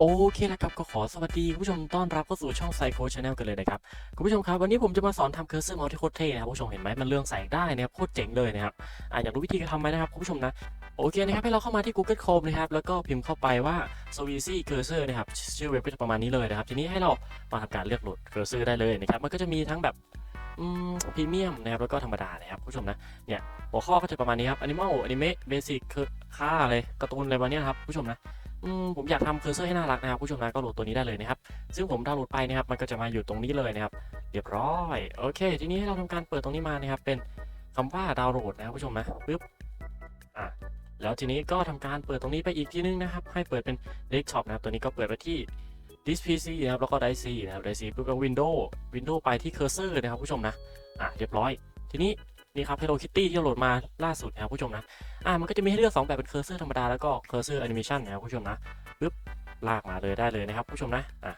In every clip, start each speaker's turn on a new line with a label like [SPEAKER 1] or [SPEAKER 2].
[SPEAKER 1] โอเคนะครับก็ขอสวัสดีคุณผู้ชมต้อนรับเข้าสู่ช่องไซโคชาแนลกันเลยนะครับคุณผู้ชมครับวันนี้ผมจะมาสอนทำเคอร์เซอร์เมาส์ที่โคตรเท่นะครับคุณผู้ชมเห็นไหมมันเรื่องแสงได้นะครับโคตรเจ๋งเลยนะครับอะอยากรู้วิธีการทำไหมนะครับคุณผู้ชมนะโอเคนะครับให้เราเข้ามาที่ Google Chrome นะครับแล้วก็พิมพ์เข้าไปว่า s w i z y Cursor นะครับชื่อเว็บก็จะประมาณนี้เลยนะครับทีนี้ให้เรามาทำการเลือกโหลดเคอร์เซอร์ได้เลยนะครับมันก็จะมีทั้งแบบอืมพรีเมียมนะครับแล้วก็ธรรมดานะครับคุณผู้ชมนะเนี่ยหัวข้อก็จะประมาณนี้ครับ Animal Anime Basic ค่าอะไรการ์ตูนอะไรประมาณนี้ครับคุณผู้ชมนะ อืมผมอยากทำเคอร์เซอร์ให้น่ารักนะครับผู้ชมนะก็โหลดตัวนี้ได้เลยนะครับ ซึ่งผมดาวน์โหลดไปนะครับ มันก็จะมาอยู่ตรงนี้เลยนะครับ เรียบร้อย โอเค ทีนี้ให้เราทำการเปิดตรงนี้มานะครับ เป็นคำว่าดาวน์โหลดนะครับผู้ชมนะปึ๊บอะแล้วทีนี้ก็ทำการเปิดตรงนี้ไปอีกทีนึงนะครับ ให้เปิดเป็นเดสก์ท็อปนะครับ ตัวนี้ก็เปิดไปที่ this PC นะครับ แล้วก็ d i c นะครับ d i c ปุ๊บก็ Windows Windows ไปที่เคอร์เซอร์นะครับผู้ชมนะ อะเรียบร้อย ทีนี้ นี่ครับ Hello Kitty ที่โหลดมาล่าสุดนะครับผู้ชมนะ อ่ามันก็จะมีให้เลือก 2 แบบเป็นเคอร์เซอร์ธรรมดาแล้วก็เคอร์เซอร์แอนิเมชันนะครับผู้ชมนะปึ๊บลากมาเลยได้เลยนะครับผู้ชมนะอะ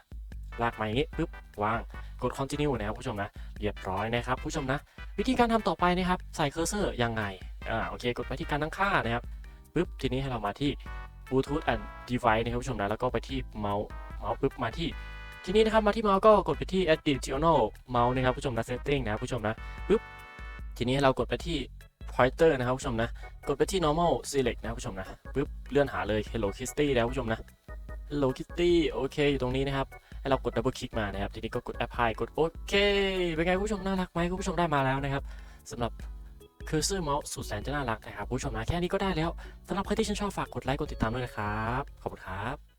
[SPEAKER 1] ลากมาอย่างนี้ปึ๊บวางกด continue นะครับผู้ชมนะเรียบร้อยนะครับผู้ชมนะ วิธีการทำต่อไปนะครับใส่เคอร์เซอร์ยังไงอ่าโอเค กดไปที่การตั้งค่านะครับปึ๊บทีนี้ให้เรามาที่ Bluetooth and device นะครับผู้ชมนะแล้วก็ไปที่เมาส์เมาส์ปึ๊บมาที่ทีนี้นะครับมาที่เมาส์ก็กดไปที่ additional mouse นะครับผู้ชมนะ setting นะผู้ชมนะปึ๊บ ทีนี้เรากดไปที่ pointer นะครับผู้ชมนะ กดไปที่ normal select นะครับผู้ชมนะปึ๊บเลื่อนหาเลย hello kitty แล้วผู้ชมนะ hello kitty โอเคอยู่ตรงนี้นะครับให้เรากด double click มานะครับ ทีนี้ก็กด apply กดโอเค เป็นไงผู้ชมน่ารักไหมผู้ชมได้มาแล้วนะครับสำหรับ cursor mouse สุดแสนจะน่ารักนะครับผู้ชมนะแค่นี้ก็ได้แล้วสำหรับใครที่ชื่นชอบฝากกดไลค์กดติดตามด้วยนะครับ ขอบคุณครับ